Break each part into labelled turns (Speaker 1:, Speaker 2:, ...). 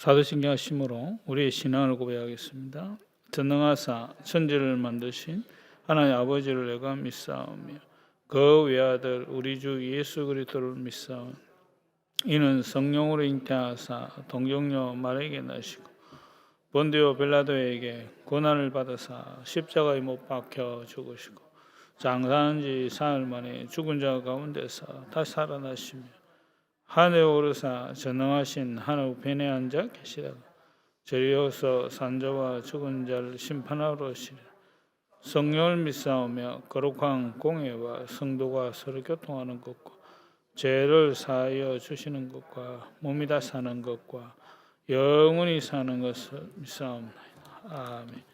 Speaker 1: 사도신경 하심으로 우리의 신앙을 고백하겠습니다. 전능하사 천지를 만드신 하나님 아버지를 내가 믿사오며 그 외아들 우리 주 예수 그리스도를 믿사오니 이는 성령으로 잉태하사 동정녀 마리에게 나시고 본디오 벨라도에게 고난을 받으사 십자가에 못 박혀 죽으시고 장사한 지 사흘 만에 죽은 자 가운데서 다시 살아나시며 하늘에 오르사 전능하신 하늘 우편에 앉아 계시다가 저리어서 산자와 죽은 자를 심판하러 오시리라 성령을 믿사오며 거룩한 공예와 성도가 서로 교통하는 것과 죄를 사하여 주시는 것과 몸이 다 사는 것과 영원히 사는 것을 믿사옵나이다. 아멘.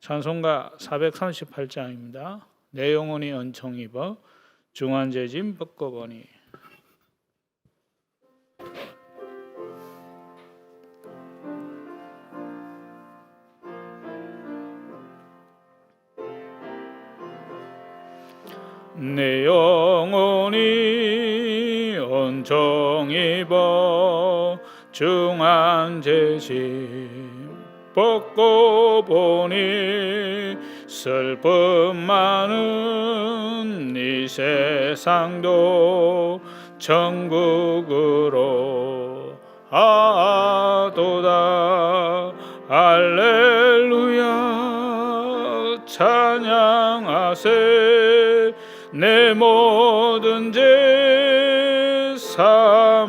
Speaker 1: 찬송가 438장입니다. 내 영혼이 은총 입어 중한 죄짐 벗고 보니 입어 중한 죄짐 벗고 보니 슬픔 많은 이 세상도 천국으로 아도다. 할렐루야. 찬양하세. 내 모든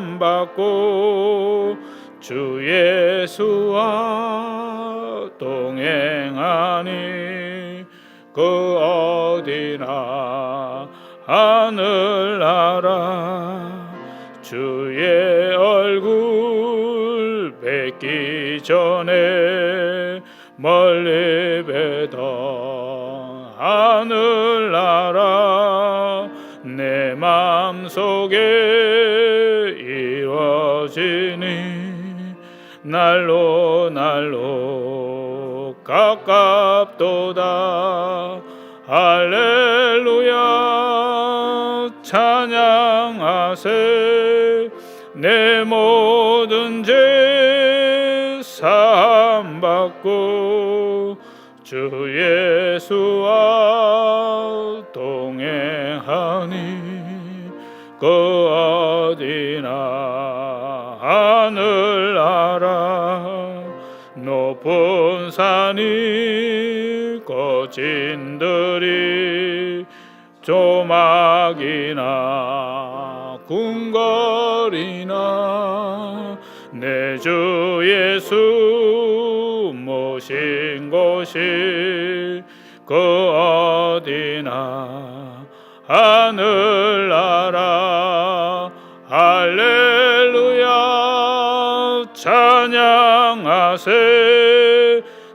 Speaker 1: 죄 삼받고 주 예수와 동행하니 그 어디나 하늘나라 주의 얼굴 뵙기 전에 멀리 뵈던 하늘나라 내 맘속에 지니 날로 날로 가깝도다. 할렐루야. 찬양하세. 내 모든 죄 사함받고 주 예수와 동행하니 그 높은 산이 거친들이 조막이나 궁궐이나 내 주 예수 모신 곳이 그 어디나 하늘나라. 할렐루야. 찬양하세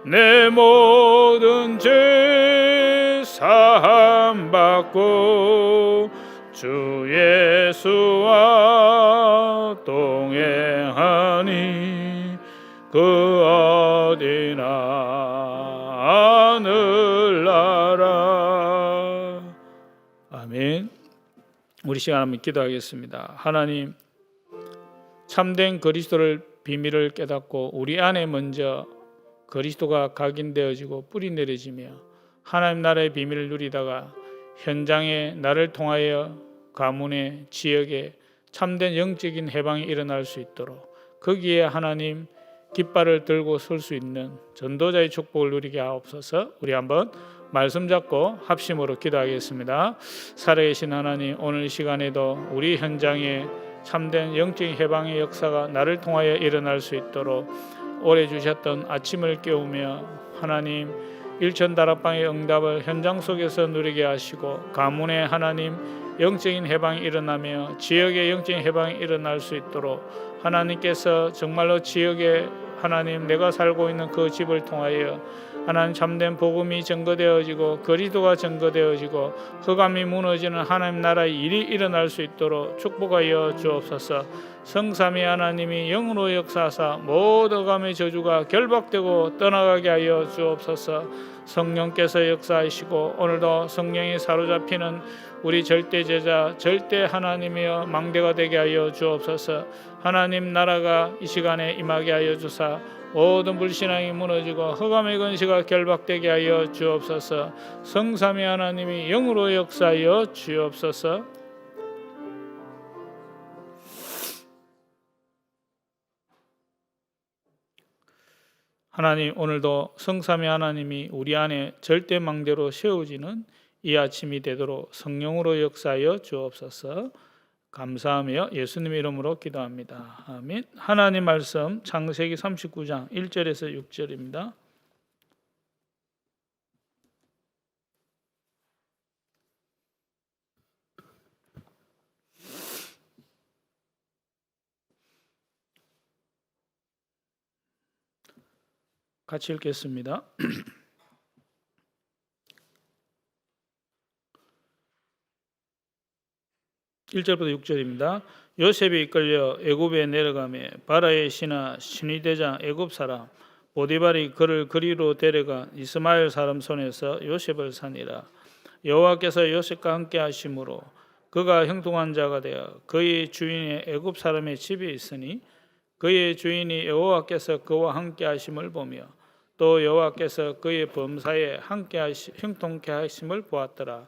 Speaker 1: 내 모든 죄 사함 받고 주 예수와 동행하니 그 어디나 하늘나라. 아멘. 우리 시간 한번 기도하겠습니다. 하나님 참된 그리스도를 비밀을 깨닫고 우리 안에 먼저 그리스도가 각인되어지고 뿌리 내려지며 하나님 나라의 비밀을 누리다가 현장에 나를 통하여 가문의 지역에 참된 영적인 해방이 일어날 수 있도록 거기에 하나님 깃발을 들고 설 수 있는 전도자의 축복을 누리게 하옵소서. 우리 한번 말씀 잡고 합심으로 기도하겠습니다. 살아계신 하나님 오늘 시간에도 우리 현장에 참된 영적인 해방의 역사가 나를 통하여 일어날 수 있도록 오래 주셨던 아침을 깨우며 하나님 일천 다락방의 응답을 현장 속에서 누리게 하시고 가문의 하나님 영적인 해방이 일어나며 지역의 영적인 해방이 일어날 수 있도록 하나님께서 정말로 지역에 하나님 내가 살고 있는 그 집을 통하여 하나님 참된 복음이 증거되어지고 그리스도가 증거되어지고 흑암이 무너지는 하나님 나라의 일이 일어날 수 있도록 축복하여 주옵소서. 성삼위 하나님이 영으로 역사하사 모든 흑암의 저주가 결박되고 떠나가게 하여 주옵소서. 성령께서 역사하시고 오늘도 성령이 사로잡히는 우리 절대 제자 절대 하나님이여 망대가 되게 하여 주옵소서. 하나님 나라가 이 시간에 임하게 하여 주사 모든 불신앙이 무너지고 허감의 근시가 결박되게 하여 주옵소서. 성삼위 하나님이 영으로 역사하여 주옵소서. 하나님 오늘도 성삼위 하나님이 우리 안에 절대 망대로 세워지는 이 아침이 되도록 성령으로 역사하여 주옵소서. 감사하며 예수님 이름으로 기도합니다. 아멘. 하나님 말씀 창세기 39장 1절에서 6절입니다. 같이 읽겠습니다. 1절부터 6절입니다. 요셉이 이끌려 애굽에 내려가며 바라의 신하 신위대장 애굽 사람 보디발이 그를 그리로 데려가 이스마엘 사람 손에서 요셉을 산이라 여호와께서 요셉과 함께 하심으로 그가 형통한 자가 되어 그의 주인의 애굽 사람의 집에 있으니 그의 주인이 여호와께서 그와 함께 하심을 보며 또 여호와께서 그의 범사에 함께 하시 형통케 하심을 보았더라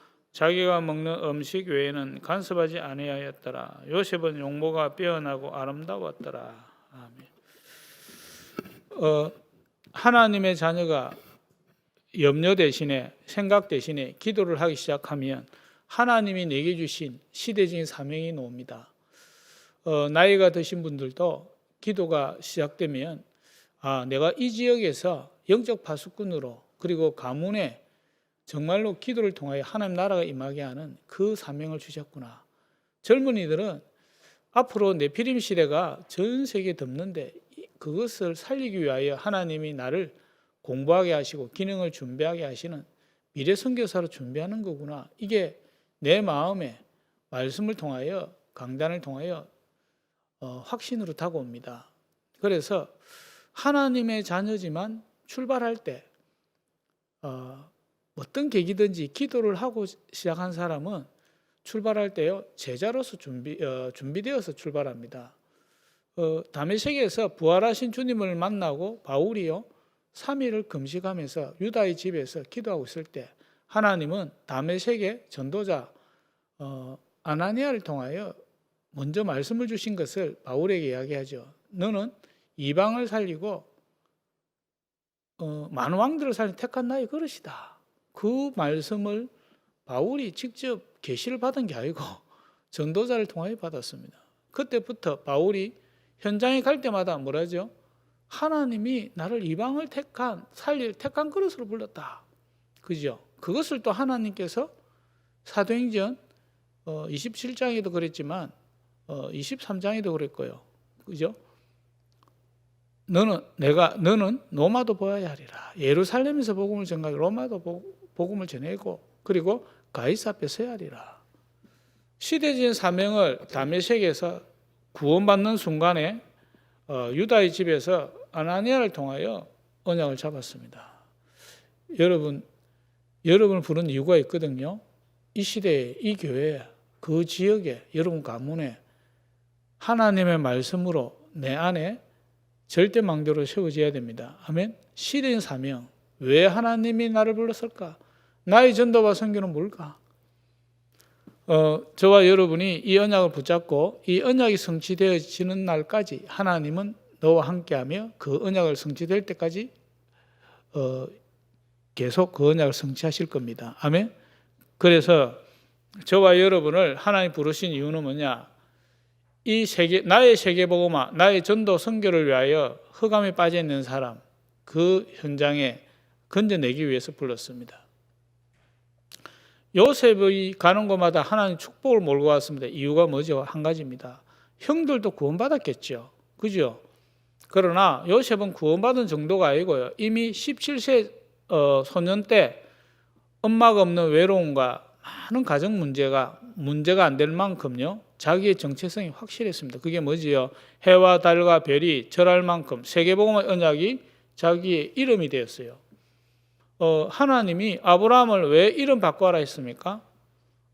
Speaker 1: 자기가 먹는 음식 외에는 간섭하지 아니하였더라. 요셉은 용모가 빼어나고 아름다웠더라. 아멘. 어, 하나님의 자녀가 염려 대신에 생각 대신에 기도를 하기 시작하면 하나님이 내게 주신 시대적인 사명이 나옵니다. 어, 나이가 드신 분들도 기도가 시작되면 아, 내가 이 지역에서 영적 파수꾼으로 그리고 가문에 정말로 기도를 통하여 하나님 나라가 임하게 하는 그 사명을 주셨구나. 젊은이들은 앞으로 네피림 시대가 전 세계에 덮는데 그것을 살리기 위하여 하나님이 나를 공부하게 하시고 기능을 준비하게 하시는 미래 선교사로 준비하는 거구나. 이게 내 마음에 말씀을 통하여 강단을 통하여 어, 확신으로 다가옵니다. 그래서 하나님의 자녀지만 출발할 때 어, 어떤 계기든지 기도를 하고 시작한 사람은 출발할 때요 제자로서 준비 어, 준비되어서 출발합니다. 어, 다메섹에서 부활하신 주님을 만나고 바울이요 3일을 금식하면서 유다의 집에서 기도하고 있을 때 하나님은 다메섹의 전도자 어, 아나니아를 통하여 먼저 말씀을 주신 것을 바울에게 이야기하죠. 너는 이방을 살리고 어, 많은 왕들을 살린 택한 나의 그릇이다. 그 말씀을 바울이 직접 계시를 받은 게 아니고 전도자를 통하여 받았습니다. 그때부터 바울이 현장에 갈 때마다 뭐라죠? 하나님이 나를 이방을 택한 살릴 택한 그릇으로 불렀다. 그죠? 그것을 또 하나님께서 사도행전 27장에도 어, 그랬지만 23장에도 어, 그랬고요. 그죠? 너는 내가 너는 로마도 보아야 하리라. 예루살렘에서 복음을 전가하고 로마도 복음을 전하고 그리고 가이사 앞에 서야 하리라. 시대적인 사명을 다메섹에서 구원받는 순간에 어, 유다의 집에서 아나니아를 통하여 언약을 잡았습니다. 여러분, 여러분을 부른 이유가 있거든요. 이 시대에, 이 교회에, 그 지역에, 여러분 가문에 하나님의 말씀으로 내 안에 절대 망대로 세워져야 됩니다. 아멘. 시대인 사명. 왜 하나님이 나를 불렀을까? 나의 전도와 선교는 뭘까? 어, 저와 여러분이 이 언약을 붙잡고 이 언약이 성취되어지는 날까지 하나님은 너와 함께하며 그 언약을 성취될 때까지 어, 계속 그 언약을 성취하실 겁니다. 아멘. 그래서 저와 여러분을 하나님 부르신 이유는 뭐냐? 이 세계 나의 세계 복음화, 나의 전도 선교를 위하여 흑암에 빠져 있는 사람 그 현장에 건져내기 위해서 불렀습니다. 요셉이 가는 곳마다 하나님 축복을 몰고 왔습니다. 이유가 뭐죠? 한 가지입니다. 형들도 구원받았겠죠. 그죠? 그러나 요셉은 구원받은 정도가 아니고요. 이미 17세 어, 소년 때 엄마가 없는 외로움과 많은 가정 문제가 문제가 안 될 만큼요. 자기의 정체성이 확실했습니다. 그게 뭐지요? 해와 달과 별이 절할 만큼 세계복음의 언약이 자기의 이름이 되었어요. 어, 하나님이 아브라함을 왜 이름 바꿔라 했습니까?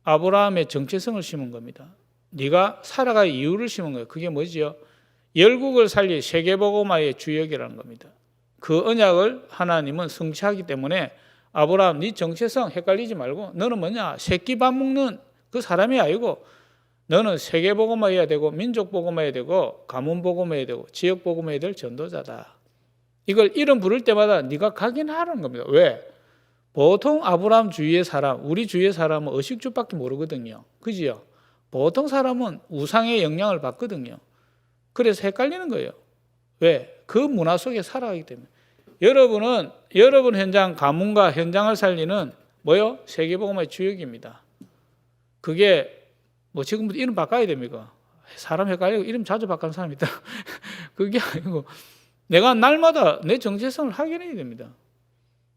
Speaker 1: 아브라함의 정체성을 심은 겁니다. 네가 살아갈 이유를 심은 거예요. 그게 뭐지요? 열국을 살릴 세계복음화의 주역이라는 겁니다. 그 언약을 하나님은 성취하기 때문에 아브라함 네 정체성 헷갈리지 말고 너는 뭐냐? 새끼 밥 먹는 그 사람이 아니고 너는 세계복음화해야 되고 민족복음화해야 되고 가문복음화해야 되고 지역복음화해야 될 전도자다. 이걸 이름 부를 때마다 네가 각인하는 겁니다. 왜? 보통 아브라함 주위의 사람, 우리 주위의 사람은 의식주밖에 모르거든요. 그지요? 보통 사람은 우상의 영향을 받거든요. 그래서 헷갈리는 거예요. 왜? 그 문화 속에 살아가기 때문에. 여러분은 여러분 현장 가문과 현장을 살리는 뭐요? 세계복음의 주역입니다. 그게 뭐 지금부터 이름 바꿔야 됩니까? 사람 헷갈리고 이름 자주 바꾸는 사람이 있다. 그게 아니고 내가 날마다 내 정체성을 확인해야 됩니다.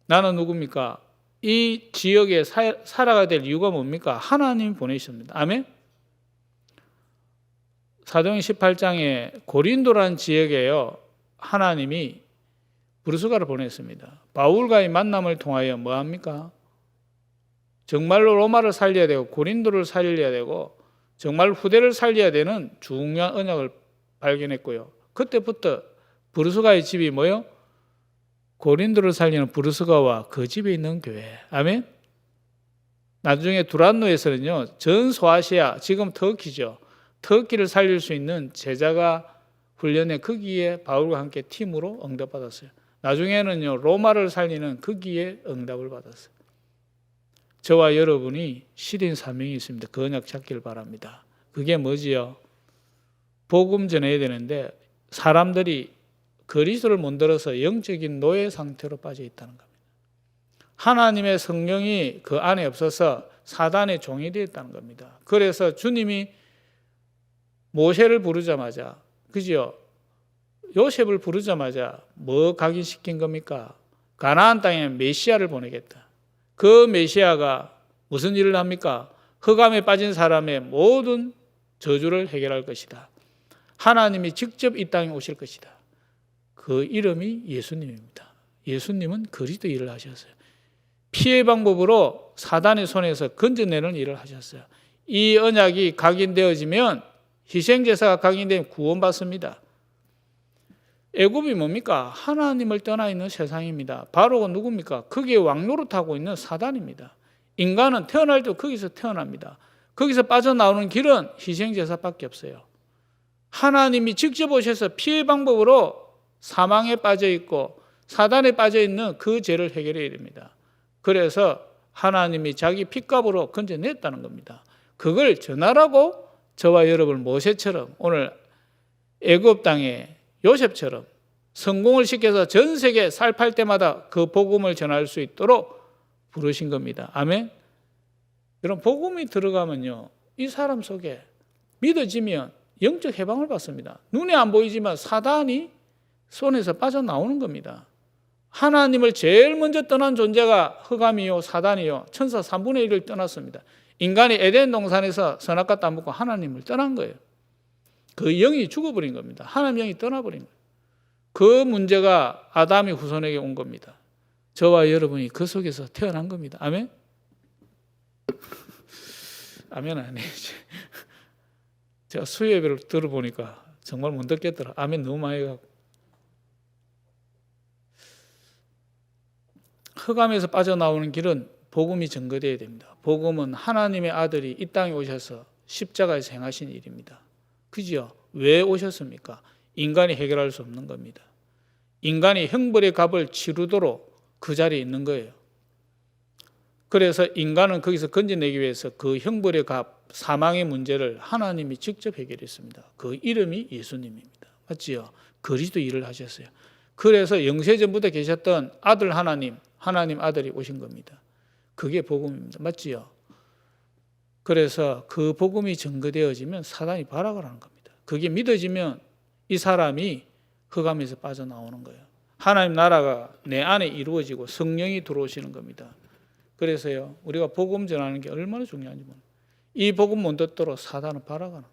Speaker 1: 나는 누굽니까? 이 지역에 사, 살아가야 될 이유가 뭡니까? 하나님 보내셨습니다. 아멘? 사도행 18장에 고린도라는 지역에요. 하나님이 부르스가를 보냈습니다. 바울과의 만남을 통하여 뭐 합니까? 정말로 로마를 살려야 되고 고린도를 살려야 되고 정말 후대를 살려야 되는 중요한 언약을 발견했고요. 그때부터 부르스가의 집이 뭐요? 고린도를 살리는 부르스가와 그 집에 있는 교회. 아멘. 나중에 두란노에서는요. 전 소아시아 지금 터키죠. 터키를 살릴 수 있는 제자가 훈련에 거기에 바울과 함께 팀으로 응답받았어요. 나중에는요. 로마를 살리는 거기에 응답을 받았어요. 저와 여러분이 시린 사명이 있습니다. 그 언약 찾기를 바랍니다. 그게 뭐지요? 복음 전해야 되는데 사람들이 그리스도를 못 들어서 영적인 노예 상태로 빠져 있다는 겁니다. 하나님의 성령이 그 안에 없어서 사단의 종이 되어 있다는 겁니다. 그래서 주님이 모세를 부르자마자 그죠? 요셉을 부르자마자 뭐 각인시킨 겁니까? 가나안 땅에 메시아를 보내겠다. 그 메시아가 무슨 일을 합니까? 흑암에 빠진 사람의 모든 저주를 해결할 것이다. 하나님이 직접 이 땅에 오실 것이다. 그 이름이 예수님입니다. 예수님은 그리스도 일을 하셨어요. 피해 방법으로 사단의 손에서 건져내는 일을 하셨어요. 이 언약이 각인되어지면 희생제사가 각인되면 구원받습니다. 애굽이 뭡니까? 하나님을 떠나 있는 세상입니다. 바로가 누굽니까? 거기에 왕노릇하고 있는 사단입니다. 인간은 태어날 때 거기서 태어납니다. 거기서 빠져나오는 길은 희생제사밖에 없어요. 하나님이 직접 오셔서 피해 방법으로 사망에 빠져 있고 사단에 빠져 있는 그 죄를 해결해야 됩니다. 그래서 하나님이 자기 핏값으로 건져냈다는 겁니다. 그걸 전하라고 저와 여러분 모세처럼 오늘 애굽 땅에 요셉처럼 성공을 시켜서 전 세계 살팔 때마다 그 복음을 전할 수 있도록 부르신 겁니다. 아멘. 여러분 복음이 들어가면요. 이 사람 속에 믿어지면 영적 해방을 받습니다. 눈에 안 보이지만 사단이 손에서 빠져나오는 겁니다. 하나님을 제일 먼저 떠난 존재가 흑암이요 사단이요 천사 3분의 1을 떠났습니다. 인간이 에덴 동산에서 선악과 따먹고 하나님을 떠난 거예요. 그 영이 죽어버린 겁니다. 하나님 영이 떠나버린 거예요. 그 문제가 아담의 후손에게 온 겁니다. 저와 여러분이 그 속에서 태어난 겁니다. 아멘? 아멘 아니지. 제가 수요예배를 들어보니까 정말 못 듣겠더라. 아멘 너무 많이 가고. 흑암에서 빠져나오는 길은 복음이 증거되어야 됩니다. 복음은 하나님의 아들이 이 땅에 오셔서 십자가에서 행하신 일입니다. 그지요? 왜 오셨습니까? 인간이 해결할 수 없는 겁니다. 인간이 형벌의 값을 치르도록 그 자리에 있는 거예요. 그래서 인간은 거기서 건져내기 위해서 그 형벌의 값, 사망의 문제를 하나님이 직접 해결했습니다. 그 이름이 예수님입니다. 맞지요? 그리스도 일을 하셨어요. 그래서 영세 전부터 계셨던 아들 하나님, 하나님 아들이 오신 겁니다. 그게 복음입니다. 맞지요? 그래서 그 복음이 증거되어지면 사단이 발악을 하는 겁니다. 그게 믿어지면 이 사람이 흑암에서 빠져나오는 거예요. 하나님 나라가 내 안에 이루어지고 성령이 들어오시는 겁니다. 그래서요, 우리가 복음 전하는 게 얼마나 중요한지 모르이 복음 못 듣도록 사단은 발악하는.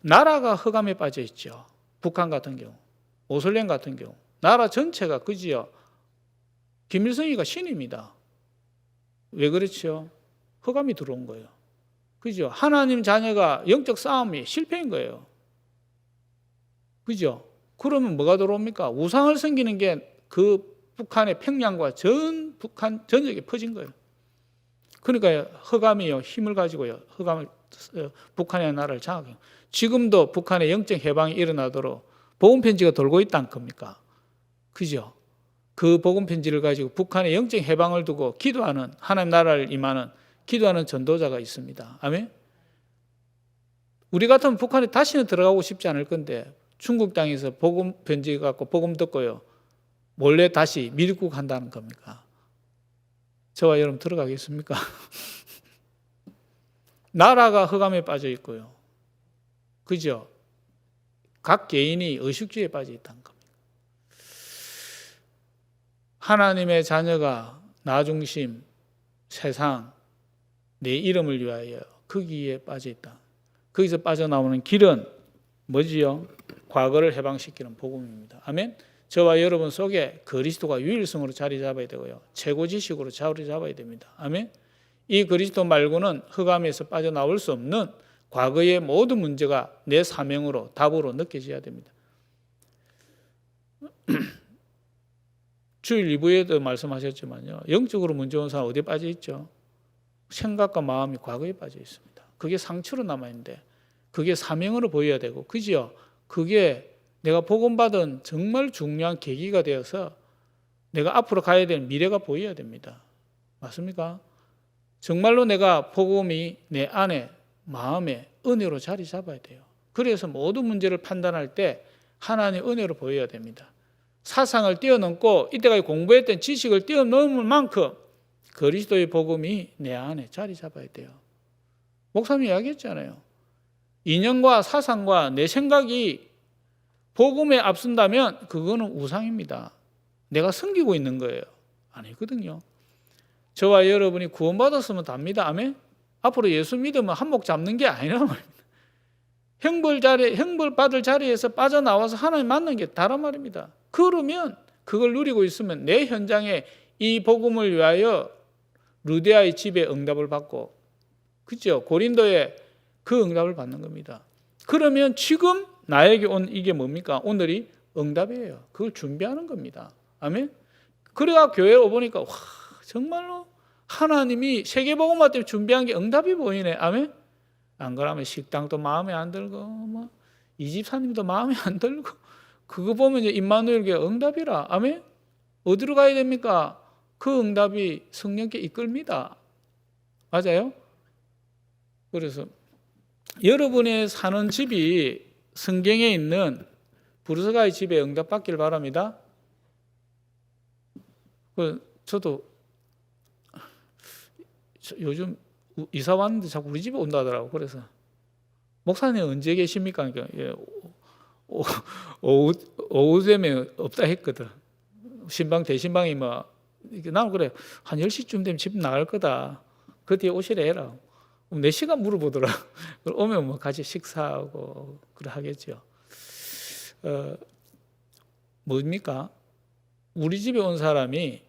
Speaker 1: 나라가 흑암에 빠져 있죠. 북한 같은 경우, 오슬렘 같은 경우, 나라 전체가 그지요. 김일성이가 신입니다. 왜 그렇죠? 흑암이 들어온 거예요. 그죠? 하나님 자녀가 영적 싸움이 실패인 거예요. 그죠? 그러면 뭐가 들어옵니까? 우상을 섬기는 게 그 북한의 평양과 전 북한 전역에 퍼진 거예요. 그러니까 흑암이요 힘을 가지고요 흑암을 어, 북한의 나라를 장악해요. 지금도 북한의 영적 해방이 일어나도록 복음 편지가 돌고 있다는 겁니까? 그죠? 그 복음 편지를 가지고 북한의 영적 해방을 두고 기도하는 하나님 나라를 임하는 기도하는 전도자가 있습니다. 아멘. 우리 같으면 북한에 다시는 들어가고 싶지 않을 건데 중국 땅에서 복음 편지 갖고 복음 듣고요 몰래 다시 미륵국 한다는 겁니까? 저와 여러분 들어가겠습니까? 나라가 흑암에 빠져 있고요. 그죠? 각 개인이 의식주의에 빠져 있다는 겁니다. 하나님의 자녀가 나 중심, 세상, 내 이름을 위하여 거기에 빠져 있다. 거기서 빠져나오는 길은 뭐지요? 과거를 해방시키는 복음입니다. 아멘. 저와 여러분 속에 그리스도가 유일성으로 자리 잡아야 되고요. 최고 지식으로 자리 잡아야 됩니다. 아멘. 이 그리스도 말고는 흑암에서 빠져나올 수 없는 과거의 모든 문제가 내 사명으로 답으로 느껴져야 됩니다. 주일 2부에도 말씀하셨지만요. 영적으로 문제 온 사람 어디에 빠져 있죠? 생각과 마음이 과거에 빠져 있습니다. 그게 상처로 남아 있는데 그게 사명으로 보여야 되고 그지요? 그게 내가 복음받은 정말 중요한 계기가 되어서 내가 앞으로 가야 될 미래가 보여야 됩니다. 맞습니까? 정말로 내가 복음이 내 안에 마음에 은혜로 자리 잡아야 돼요. 그래서 모든 문제를 판단할 때 하나님 은혜로 보여야 됩니다. 사상을 뛰어넘고 이때까지 공부했던 지식을 뛰어넘을 만큼 그리스도의 복음이 내 안에 자리 잡아야 돼요. 목사님이 이야기했잖아요. 인연과 사상과 내 생각이 복음에 앞선다면 그거는 우상입니다. 내가 섬기고 있는 거예요. 아니거든요. 저와 여러분이 구원받았으면 답니다. 아멘. 앞으로 예수 믿으면 한몫 잡는 게 아니란 말입니다. 형벌 자리, 형벌 받을 자리에서 빠져나와서 하나님 만난 게 다란 말입니다. 그러면 그걸 누리고 있으면 내 현장에 이 복음을 위하여 루데아의 집에 응답을 받고 그죠? 고린도에 그 응답을 받는 겁니다. 그러면 지금 나에게 온 이게 뭡니까? 오늘이 응답이에요. 그걸 준비하는 겁니다. 아멘. 그래가 교회에 오보니까 와 정말로 하나님이 세계복음화 때문에 준비한 게 응답이 보이네. 아멘. 안 그러면 식당도 마음에 안 들고 뭐 이집사님도 마음에 안 들고 그거 보면 이제 임마누엘게 응답이라. 아멘. 어디로 가야 됩니까? 그 응답이 성령께 이끌니다. 맞아요? 그래서 여러분의 사는 집이 성경에 있는 부르스가의 집에 응답받기를 바랍니다. 그 저도 요즘 이사 왔는데 자꾸 우리 집에 온다 하더라고. 그래서 목사님 언제 계십니까? 그러니까 예, 오, 오후 오후쯤에 없다 했거든. 신방 대신방이 뭐 나는 그래 한 10시쯤 되면 집 나갈 거다. 그 뒤에 오시래 해라. 그럼 4시간 물어보더라. 오면 뭐 같이 식사하고 그래 하겠죠. 어, 뭡니까? 우리 집에 온 사람이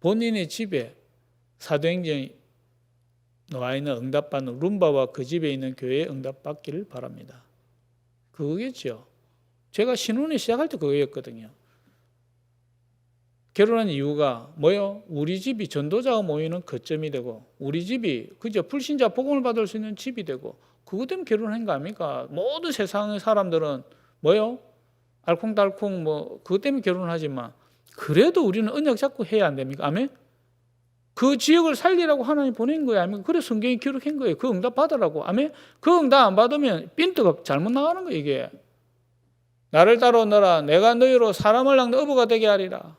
Speaker 1: 본인의 집에 사도행전이 나와 있는 응답받는 룸바와 그 집에 있는 교회에 응답받기를 바랍니다. 그거겠죠. 제가 신혼을 시작할 때 그거였거든요. 결혼한 이유가 뭐요? 우리 집이 전도자가 모이는 거점이 되고 우리 집이 그저 불신자 복음을 받을 수 있는 집이 되고 그것 때문에 결혼한 거 아닙니까? 모든 세상의 사람들은 뭐요? 알콩달콩 뭐 그것 때문에 결혼하지만 그래도 우리는 언약 잡고 해야 안 됩니까? 아멘? 그 지역을 살리라고 하나님 보낸 거예요. 아니면 그래 성경이 기록한 거예요. 그 응답 받으라고. 아멘? 그 응답 안 받으면 빈트가 잘못 나가는 거예요, 이게. 나를 따라오너라. 내가 너희로 사람을 낳는 어부가 되게 하리라.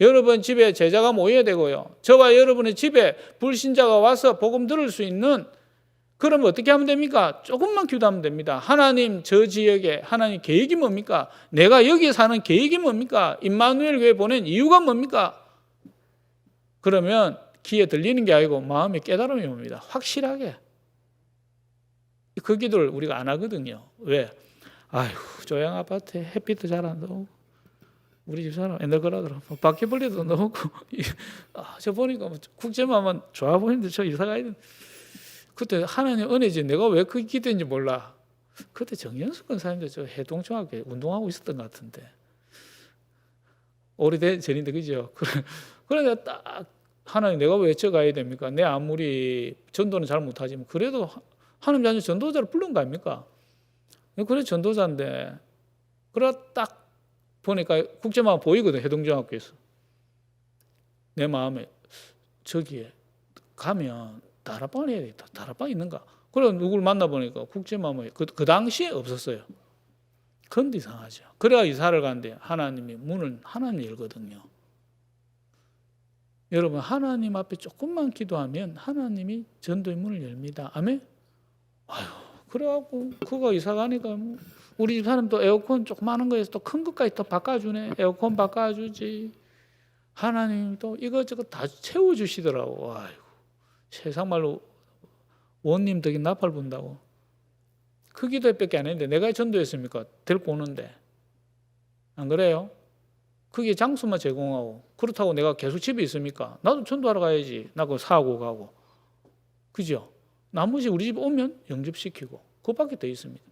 Speaker 1: 여러분 집에 제자가 모여야 되고요. 저와 여러분의 집에 불신자가 와서 복음 들을 수 있는 그럼 어떻게 하면 됩니까? 조금만 기도하면 됩니다. 하나님 저 지역에 하나님 계획이 뭡니까? 내가 여기 사는 계획이 뭡니까? 임마누엘 교회 보낸 이유가 뭡니까? 그러면 귀에 들리는 게 아니고 마음의 깨달음이 옵니다. 확실하게. 그 기도를 우리가 안 하거든요. 왜? 아휴, 조양 아파트에 햇빛도 잘안 들어오고 우리 집사람 옛날 거라더라. 뭐 바퀴벌레도 너무 아, 저 보니까 뭐 국제마만 좋아 보이는데 저 이사 가야 돼. 그때 하나님 은혜지 내가 왜 그 기도인지 몰라. 그때 정연숙 권사님도 저 해동중학교 운동하고 있었던 것 같은데 오래된 전인데 그죠? 그래 딱 하나님 내가 왜저 가야 됩니까? 내 아무리 전도는 잘 못하지만 그래도 하- 하나님 자녀 전도자를 부른 거 아닙니까? 그래 전도자인데 그래 딱 보니까 국제만 보이거든 해동중학교에서 내 마음에 저기에 가면 다락방 해야 되겠다. 다락방 있는가? 그래 누굴 만나 보니까 국제마음에 그, 그 당시에 없었어요. 그런데 이상하죠. 그래야 이사를 가는데 하나님이 문을 하나님 열거든요. 여러분 하나님 앞에 조금만 기도하면 하나님이 전도의 문을 열립니다. 아멘. 아유 그래갖고 그거 이사 가니까 뭐 우리 집 사람 또 에어컨 조그마한 거에서 또 큰 것까지 또 바꿔주네. 에어컨 바꿔주지. 하나님 또 이것저것 다 채워주시더라고. 아이고 세상 말로 원님 덕에 나팔 분다고. 그 기도밖에 안 했는데 내가 전도했습니까? 데리고 오는데 안 그래요? 그게 장소만 제공하고 그렇다고 내가 계속 집에 있습니까? 나도 전도하러 가야지. 나 그거 사고 가고 그죠? 나머지 우리 집 오면 영접시키고 그밖에 더 있습니다.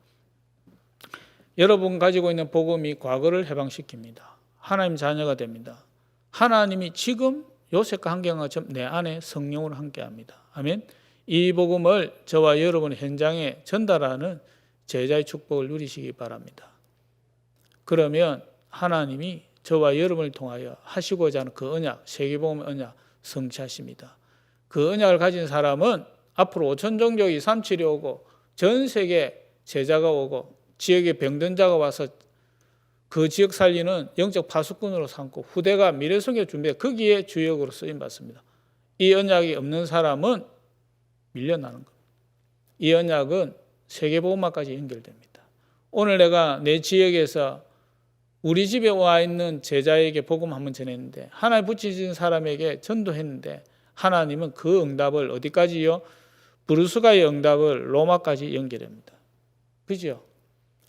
Speaker 1: 여러분 가지고 있는 복음이 과거를 해방시킵니다. 하나님 자녀가 됩니다. 하나님이 지금 요셉과 함께한것처럼 내 안에 성령으로 함께합니다. 아멘. 이 복음을 저와 여러분 현장에 전달하는 제자의 축복을 누리시기 바랍니다. 그러면 하나님이 저와 여러분을 통하여 하시고자 하는 그 언약, 세계복음의 언약 성취하십니다. 그 언약을 가진 사람은 앞으로 5천 종족이 삼칠이 오고 전 세계 제자가 오고 지역에 병든 자가 와서 그 지역 살리는 영적 파수꾼으로 삼고 후대가 미래성에 준비해 거기에 주역으로 쓰임 받습니다. 이 언약이 없는 사람은 밀려나는 겁니다. 이 언약은 세계보험학까지 연결됩니다. 오늘 내가 내 지역에서 우리 집에 와 있는 제자에게 복음 한번 전했는데 하나에 붙이신 사람에게 전도했는데 하나님은 그 응답을 어디까지요? 브루스가의 응답을 로마까지 연결합니다. 그죠?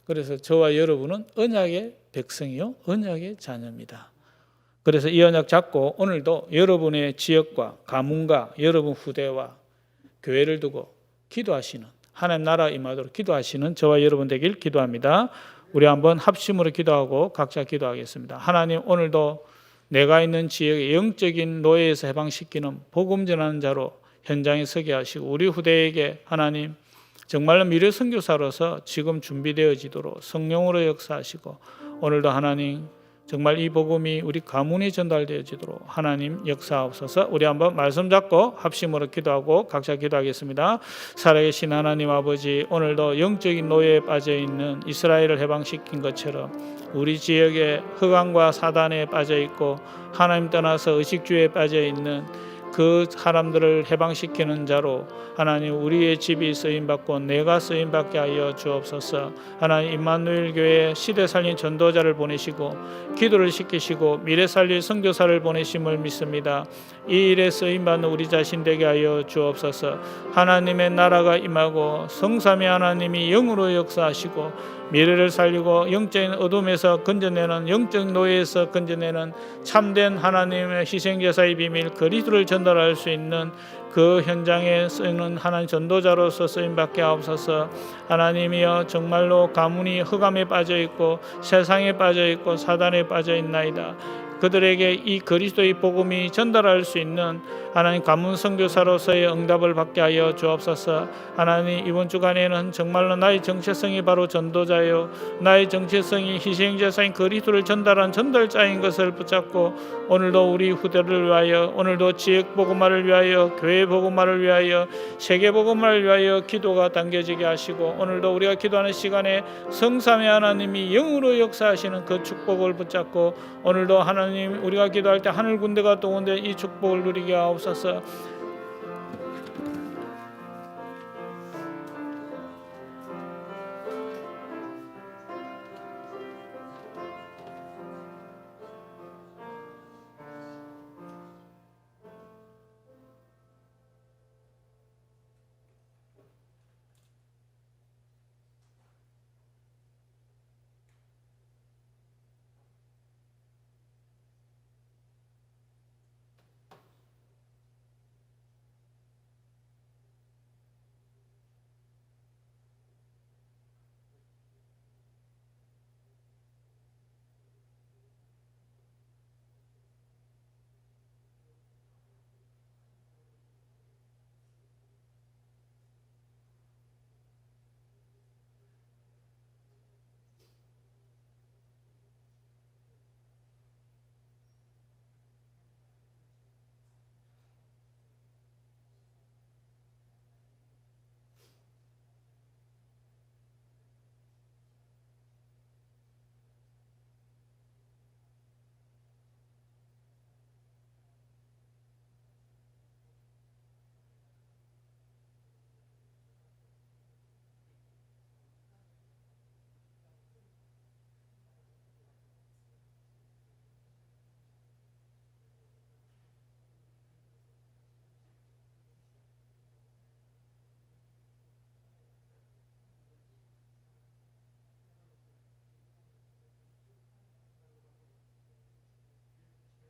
Speaker 1: 그래서 저와 여러분은 언약의 백성이요, 언약의 자녀입니다. 그래서 이 언약 잡고 오늘도 여러분의 지역과 가문과 여러분 후대와 교회를 두고 기도하시는 하나님 나라 임하도록 기도하시는 저와 여러분 되길 기도합니다. 우리 한번 합심으로 기도하고 각자 기도하겠습니다. 하나님 오늘도 내가 있는 지역의 영적인 노예에서 해방시키는 복음 전하는 자로 현장에 서게 하시고 우리 후대에게 하나님 정말로 미래 선교사로서 지금 준비되어지도록 성령으로 역사하시고 오늘도 하나님 정말 이 복음이 우리 가문에 전달되어지도록 하나님 역사하옵소서. 우리 한번 말씀 잡고 합심으로 기도하고 각자 기도하겠습니다. 살아계신 하나님 아버지 오늘도 영적인 노예에 빠져 있는 이스라엘을 해방시킨 것처럼 우리 지역에 흑암과 사단에 빠져 있고 하나님 떠나서 의식주의에 빠져 있는 그 사람들을 해방시키는 자로 하나님 우리의 집이 쓰임 받고 내가 쓰임 받게 하여 주옵소서. 하나님 임마누엘 교회 시대 살린 전도자를 보내시고 기도를 시키시고 미래 살릴 선교사를 보내심을 믿습니다. 이 일에 쓰임 받는 우리 자신 되게 하여 주옵소서. 하나님의 나라가 임하고 성삼위 하나님이 영으로 역사하시고 미래를 살리고 영적인 어둠에서 건져내는 영적 노예에서 건져내는 참된 하나님의 희생 제사의 비밀 그리스도를 전달할 수 있는 그 현장에 쓰는 하나님 전도자로서 쓰임 받게 하옵소서. 하나님이여 정말로 가문이 흑암에 빠져 있고 세상에 빠져 있고 사단에 빠져 있나이다. 그들에게 이 그리스도의 복음이 전달할 수 있는 하나님 가문 선교사로서의 응답을 받게 하여 주옵소서. 하나님 이번 주간에는 정말로 나의 정체성이 바로 전도자요, 나의 정체성이 희생제사인 그리스도를 전달한 전달자인 것을 붙잡고 오늘도 우리 후대를 위하여, 오늘도 지역 복음화를 위하여, 교회 복음화를 위하여, 세계 복음화를 위하여 기도가 당겨지게 하시고 오늘도 우리가 기도하는 시간에 성삼의 하나님이 영으로 역사하시는 그 축복을 붙잡고 오늘도 하나님 우리가 기도할 때 하늘 군대가 또 오는데 이 축복을 누리게 하옵소서 ça.